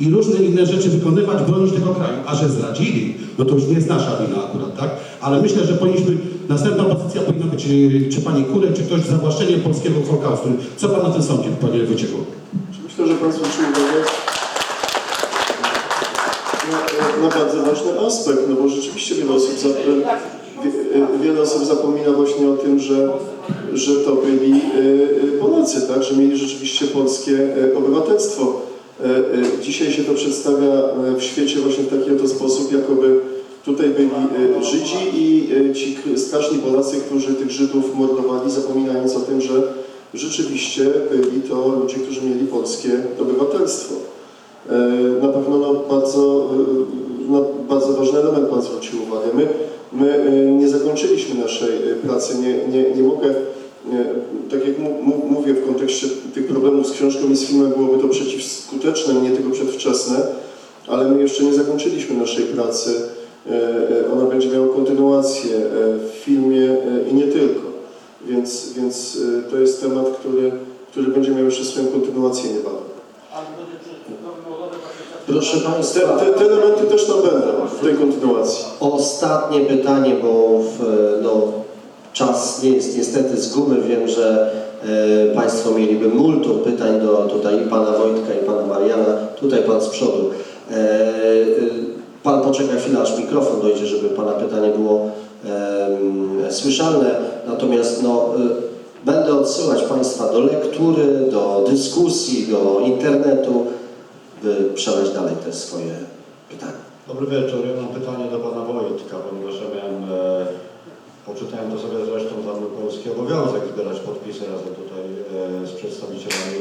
i różne inne rzeczy wykonywać, bronić tego kraju. A że zdradzili, no to już nie jest nasza wina akurat, tak? Ale myślę, że powinniśmy, następna pozycja powinna być, y, czy pani Kurek, czy ktoś zawłaszczenie polskiego Holokaustu. Co pan o tym sądzi, panie Wojciechu? Myślę, że Pan uwagę na, na bardzo ważny aspekt, no bo rzeczywiście wiele osób, za, wie- wiele osób zapomina właśnie o tym, że, że to byli e, e, Polacy, tak, że mieli rzeczywiście polskie e, obywatelstwo. E, e, Dzisiaj się to przedstawia e, w świecie właśnie w taki oto sposób, jakoby tutaj byli Żydzi i ci straszni Polacy, którzy tych Żydów mordowali, zapominając o tym, że rzeczywiście byli to ludzie, którzy mieli polskie obywatelstwo. Na pewno no, bardzo, no, bardzo ważny element Pan zwrócił uwagę. My, my nie zakończyliśmy naszej pracy. Nie, nie, nie mogę, tak jak mówię w kontekście tych problemów z książką i z filmem, byłoby to przeciwskuteczne, nie tylko przedwczesne, ale my jeszcze nie zakończyliśmy naszej pracy. E, e, Ona będzie miała kontynuację e, w filmie i nie tylko. Więc, więc to jest temat, który, który będzie miał jeszcze swoją kontynuację niebawem. Proszę Te, Państwa, te, te elementy też tam będą w tej kontynuacji. ostatnie pytanie, bo w, no, czas nie jest niestety z gumy. Wiem, że e, Państwo mieliby multum pytań do tutaj i Pana Wojtka i Pana Mariana. Tutaj Pan z przodu. E, e, pan poczeka chwilę, aż mikrofon dojdzie, żeby Pana pytanie było słyszalne. Natomiast no, będę odsyłać Państwa do lektury, do dyskusji, do internetu, by przeleć dalej te swoje pytania. Dobry wieczór. Ja mam pytanie do pana Wojtka, ponieważ ja miałem, poczytałem to sobie zresztą za mój polski obowiązek zbierać podpisy razem tutaj e, z przedstawicielami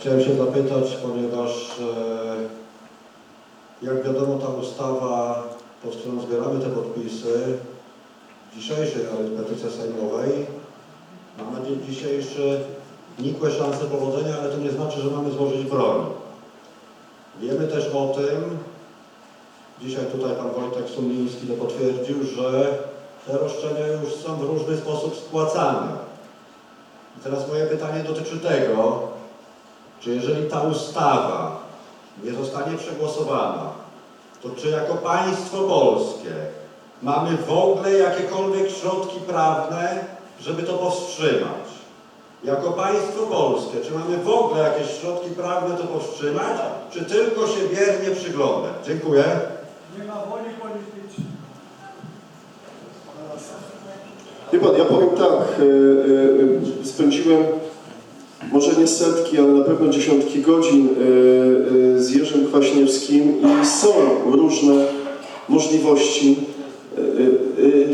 Chciałem się zapytać, ponieważ e, jak wiadomo ta ustawa, pod którą zbieramy te podpisy, dzisiejszej nawet petycji sejmowej, ma na dzień dzisiejszy nikłe szanse powodzenia, ale to nie znaczy, że mamy złożyć broń. Wiemy też o tym, dzisiaj tutaj pan Wojtek Sumiński to potwierdził, że te roszczenia już są w różny sposób spłacane. I teraz moje pytanie dotyczy tego, czy jeżeli ta ustawa nie zostanie przegłosowana, to czy jako państwo polskie mamy w ogóle jakiekolwiek środki prawne, żeby to powstrzymać? Jako państwo polskie, czy mamy w ogóle jakieś środki prawne to powstrzymać, czy tylko się biernie przyglądać? Dziękuję. Nie ma woli politycznej. Wie pan, ja powiem tak, e, e, spędziłem może nie setki, ale na pewno dziesiątki godzin e, e, z Jerzym Kwaśniewskim i są różne możliwości. E,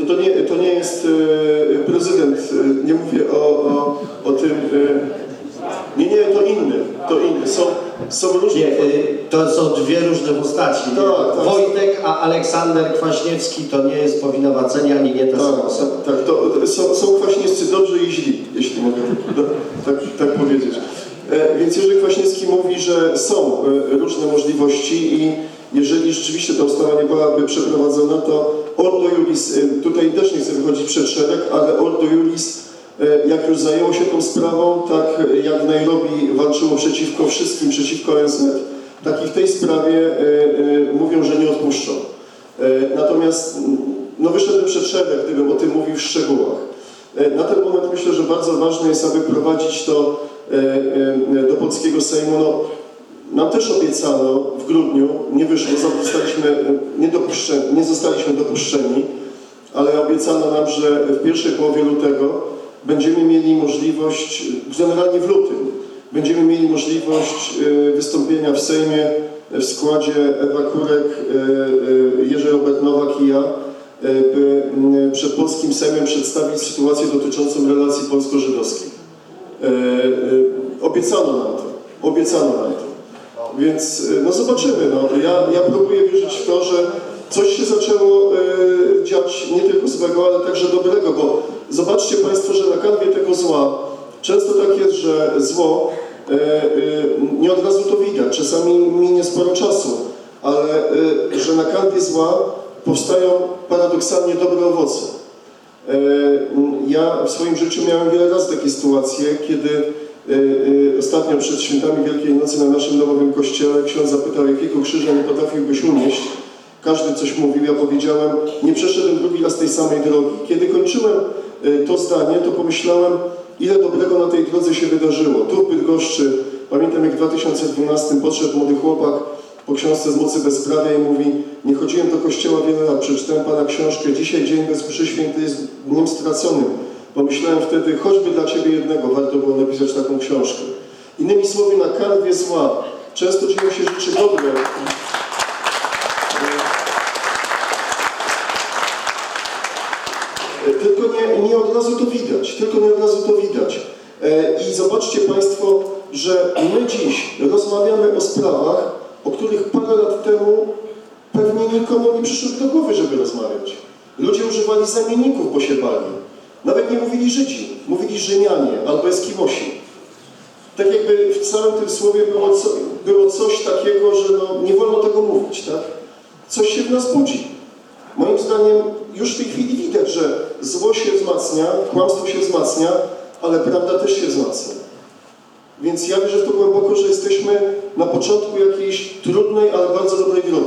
e, To nie, to nie jest e, prezydent, e, nie mówię o, o, o tym, e, nie, nie, to inny, to inny. Są, są różne... Nie, y, to są dwie różne postaci. Tak, tak. Wojtek, a Aleksander Kwaśniewski to nie jest powinowacenie ani nie ta sama Tak, osoba. tak, tak. To są, są kwaśniewscy dobrzy i źli, jeśli mogę tak, tak powiedzieć. E, Więc Jerzy Kwaśniewski mówi, że są e, różne możliwości i jeżeli rzeczywiście ta ustawa nie byłaby przeprowadzona, to Ordo Juris, e, tutaj też nie chcę wychodzić przed szereg, ale Ordo Juris, jak już zajęło się tą sprawą, tak e, jak w Nairobi walczyło przeciwko wszystkim, przeciwko ONZ, tak i w tej sprawie e, e, mówią, że nie odpuszczą. E, Natomiast mm, no wyszedłem przed szereg, gdybym o tym mówił w szczegółach. E, Na ten moment myślę, że bardzo ważne jest, aby prowadzić to e, e, do polskiego Sejmu. No, nam też obiecano w grudniu, nie wyszło, zostaliśmy e, niedopuszczeni, nie zostaliśmy dopuszczeni, ale obiecano nam, że w pierwszej połowie lutego będziemy mieli możliwość, generalnie w lutym, będziemy mieli możliwość e, wystąpienia w Sejmie w składzie Ewa Kurek, e, e, Jerzy Robert Nowak i ja, e, by przed polskim Sejmem przedstawić sytuację dotyczącą relacji polsko-żydowskich. E, e, Obiecano nam to, obiecano nam to. Więc e, no zobaczymy. No. Ja, ja próbuję wierzyć w to, że coś się zaczęło e, dziać nie tylko złego, ale także dobrego, bo zobaczcie Państwo, że na kanwie tego zła często tak jest, że zło e, e, nie od razu to widać, czasami minie sporo czasu, ale e, że na kanwie zła powstają paradoksalnie dobre owoce. Ja w swoim życiu miałem wiele razy takie sytuacje, kiedy e, ostatnio przed świętami Wielkiej Nocy na naszym domowym kościele ksiądz zapytał, jakiego krzyża nie potrafiłbyś unieść. Każdy coś mówił, ja powiedziałem, nie przeszedłem drugi raz tej samej drogi. Kiedy kończyłem to zdanie, to pomyślałem, ile dobrego na tej drodze się wydarzyło. Tu w Bydgoszczy, pamiętam jak w 2012 podszedł młody chłopak po książce z mocy bezprawia i mówi, nie chodziłem do kościoła wiele lat, przeczytałem Pana książkę, dzisiaj dzień bez mszy jest dniem straconym. Pomyślałem wtedy, choćby dla Ciebie jednego warto było napisać taką książkę. Innymi słowy, na kanwie zła często dzieją się rzeczy dobre. E, Tylko nie, nie od razu to widać, tylko nie od razu to widać. E, I zobaczcie Państwo, że my dziś rozmawiamy o sprawach, o których parę lat temu pewnie nikomu nie przyszło do głowy, żeby rozmawiać. Ludzie używali zamienników, bo się bali. Nawet nie mówili Żydzi, mówili Rzymianie albo Eskimosi. Tak jakby w całym tym słowie było, co, było coś takiego, że no, nie wolno tego mówić, tak? Coś się w nas budzi. Moim zdaniem już w tej chwili widać, że zło się wzmacnia, kłamstwo się wzmacnia, ale prawda też się wzmacnia. Więc ja wierzę w to głęboko, że jesteśmy na początku jakiejś trudnej, ale bardzo dobrej drogi.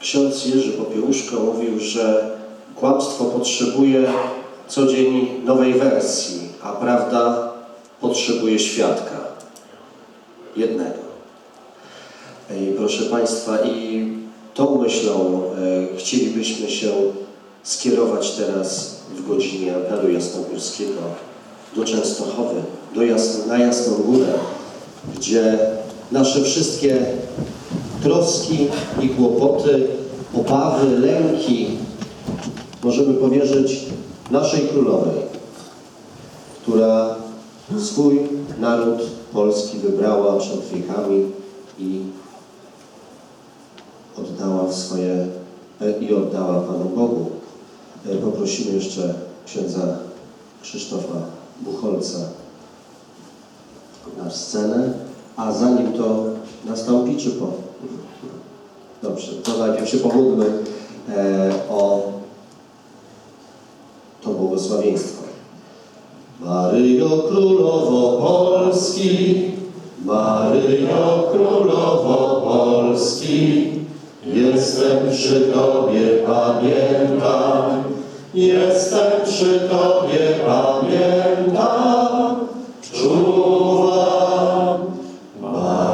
Ksiądz Jerzy Popiełuszko mówił, że kłamstwo potrzebuje co dzień nowej wersji, a prawda potrzebuje świadka. Jednego. I proszę Państwa, i tą myślą e, chcielibyśmy się skierować teraz w godzinie apelu jasnogórskiego do Częstochowy, do Jasno, na Jasną Górę, gdzie nasze wszystkie troski i kłopoty, obawy, lęki możemy powierzyć naszej królowej, która swój naród polski wybrała przed wiekami i oddała w swoje i oddała Panu Bogu. E, Poprosimy jeszcze księdza Krzysztofa Buchholca na scenę, a zanim to nastąpi, czy po? Dobrze, to najpierw się pomódlmy e, o to błogosławieństwo. Maryjo Królowo Polski, Maryjo Królowo Polski, jestem przy Tobie, pamiętam, jestem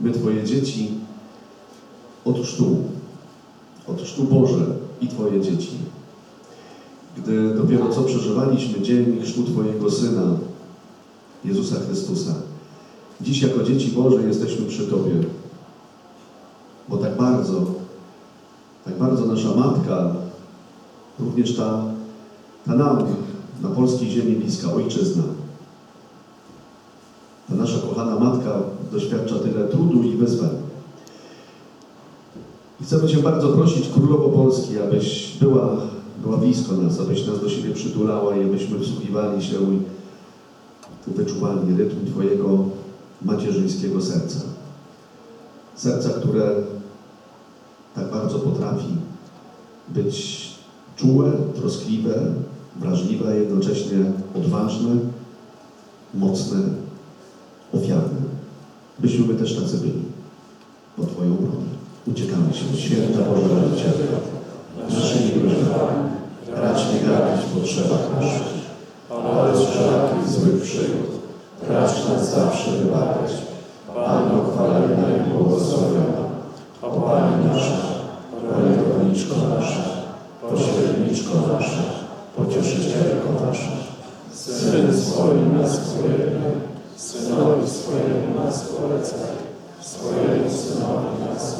my Twoje dzieci, otóż tu, otóż tu Boże i Twoje dzieci. Gdy dopiero co przeżywaliśmy dzień chrztu Twojego Syna, Jezusa Chrystusa, dziś jako dzieci Boże jesteśmy przy Tobie, bo tak bardzo, tak bardzo nasza Matka, również ta, ta nam na polskiej ziemi bliska ojczyzna. Ta nasza kochana matka doświadcza tyle trudu i wyzwań. I chcemy Cię bardzo prosić, Królowo Polski, abyś była, była blisko nas, abyś nas do siebie przytulała i abyśmy wsłuchiwali się wyczuwali rytm Twojego macierzyńskiego serca. Serca, które tak bardzo potrafi być czułe, troskliwe, wrażliwe, jednocześnie odważne, mocne, ofiarne. Byśmy my też tacy byli, po Twoją obronę. Uciekamy się, święta Boże Rodziciele, naszymi groźbami, racz nie gardzić w potrzebach naszych, ale z wszelakich złych przygód, racz nas zawsze wybawiać. Panno chwalebna i błogosławiona, o Pani nasza, Pani Rolniczko nasza, pośredniczko nasza, pocieszycielko nasza, Syn swoim nas swojego, Synowi swojemu nas polecaj, swojemu Synowi nas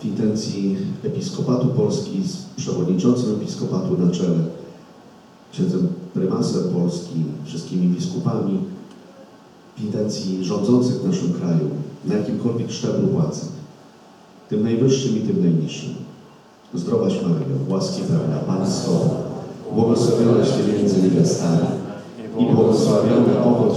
W intencji Episkopatu Polski z przewodniczącym Episkopatu na czele, księdzem prymasem Polski, wszystkimi biskupami, w intencji rządzących w naszym kraju, na jakimkolwiek szczeblu władzy, tym najwyższym i tym najniższym. Zdrowaś Maryjo, łaski pełna, Pan z Tobą, błogosławionaś Ty między niewiastami i błogosławiony owoc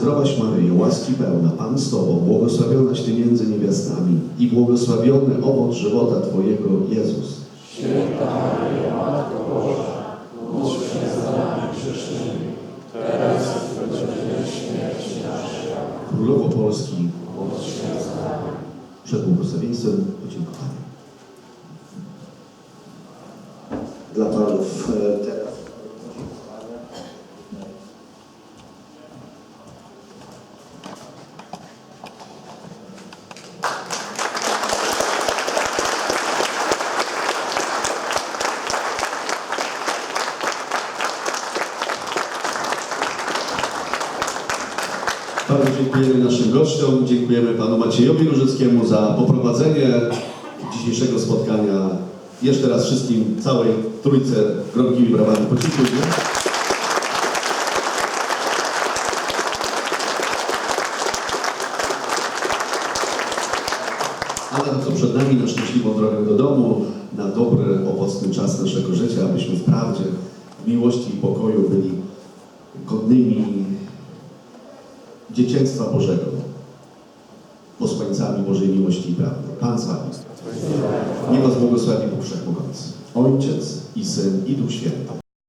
zdrowaś Maryjo, łaski pełna, Pan z Tobą, błogosławionaś Ty między niewiastami i błogosławiony owoc żywota Twojego Jezus. Królowo Polski, przed błogosławieństwem podziękowania. Dla panów e, Bardzo dziękujemy naszym gościom, dziękujemy panu Maciejowi Różyckiemu za poprowadzenie dzisiejszego spotkania. Jeszcze raz wszystkim, całej trójce gromkimi brawami podziękujemy. A na co przed nami, na szczęśliwą drogę do domu, na dobry, owocny czas naszego życia, abyśmy wprawdzie w miłości i pokoju byli godnymi dzieciństwa Bożego, posłańcami Bożej miłości i prawdy. Pan z Wami. Niech Was błogosławi Bóg Wszechmogący, Ojciec i Syn i Duch Święty.